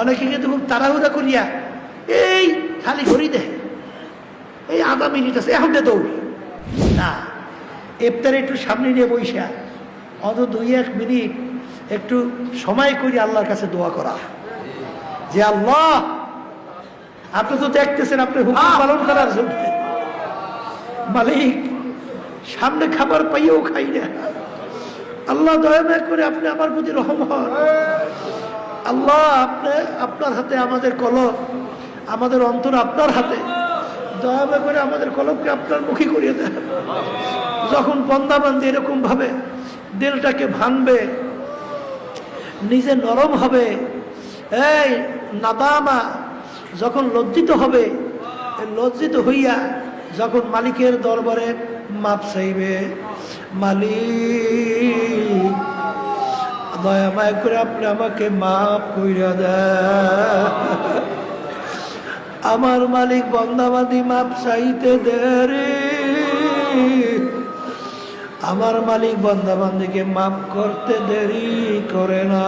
অনেকে কিন্তু খুব তাড়াহুড়া করিয়া এই খালি ঘড়ি দে এই আধা মিনিট আছে এখন দৌড়। না এফতারে একটু সামনে নিয়ে বইসা অত দুই এক মিনিট একটু সময় করে আল্লাহর কাছে দোয়া করা। যে আল্লাহ আপনি তো দেখতেছেন আপনি হুকুম পালন করার জন্য। মালিক সামনে খাবার পাইয়েও খাই না। আল্লাহ দয়া করে আপনি আমার প্রতি রহম হন। আল্লাহ আপনি আপনার হাতে আমাদের কলম, আমাদের অন্তর আপনার হাতে। দয়া করে আমাদের কলমকে আপনার মুখী করিয়ে দেন। যখন বন্দাবান্দি এরকম ভাবে দিলটাকে ভাঙবে, নিজে নরম হবে, এই নাদামা যখন লজ্জিত হবে লজ্জিত হইয়া যখন মালিকের দরবারে মাপ চাইবে, মালিক দয়া মায়া করে আপনি আমাকে মাফ কইরা আমার মালিক বন্দাবাদি মাপ চাইতে দেরে। আমার মালিক বন্দাবান্দিকে মাফ করতে দেরি করে না।